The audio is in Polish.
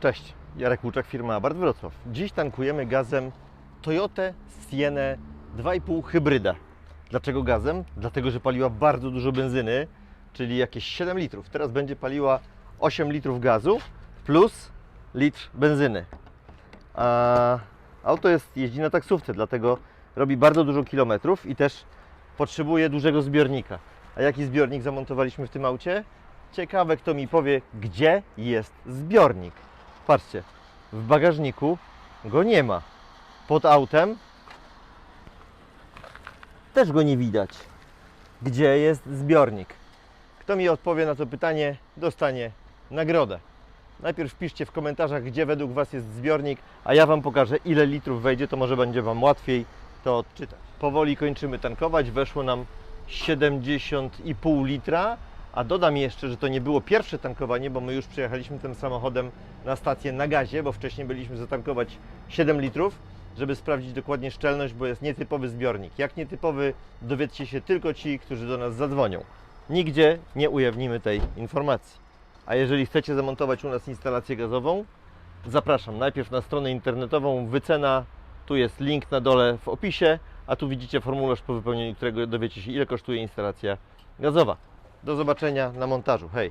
Cześć, Jarek Łuczak, firma Abart Wrocław. Dziś tankujemy gazem Toyota Sienę 2,5 hybryda. Dlaczego gazem? Dlatego, że paliła bardzo dużo benzyny, czyli jakieś 7 litrów. Teraz będzie paliła 8 litrów gazu plus litr benzyny. A auto jest, jeździ na taksówce, dlatego robi bardzo dużo kilometrów i też potrzebuje dużego zbiornika. A jaki zbiornik zamontowaliśmy w tym aucie? Ciekawe, kto mi powie, gdzie jest zbiornik. Patrzcie, w bagażniku go nie ma. Pod autem też go nie widać. Gdzie jest zbiornik? Kto mi odpowie na to pytanie, dostanie nagrodę. Najpierw wpiszcie w komentarzach, gdzie według Was jest zbiornik, a ja Wam pokażę, ile litrów wejdzie, to może będzie Wam łatwiej to odczytać. Powoli kończymy tankować, weszło nam 70,5 litra, a dodam jeszcze, że to nie było pierwsze tankowanie, bo my już przyjechaliśmy tym samochodem na stację na gazie, bo wcześniej byliśmy zatankować 7 litrów, żeby sprawdzić dokładnie szczelność, bo jest nietypowy zbiornik. Jak nietypowy, dowiedzcie się tylko ci, którzy do nas zadzwonią. Nigdzie nie ujawnimy tej informacji. A jeżeli chcecie zamontować u nas instalację gazową, zapraszam najpierw na stronę internetową wycena, tu jest link na dole w opisie, a tu widzicie formularz po wypełnieniu którego dowiecie się ile kosztuje instalacja gazowa. Do zobaczenia na montażu. Hej!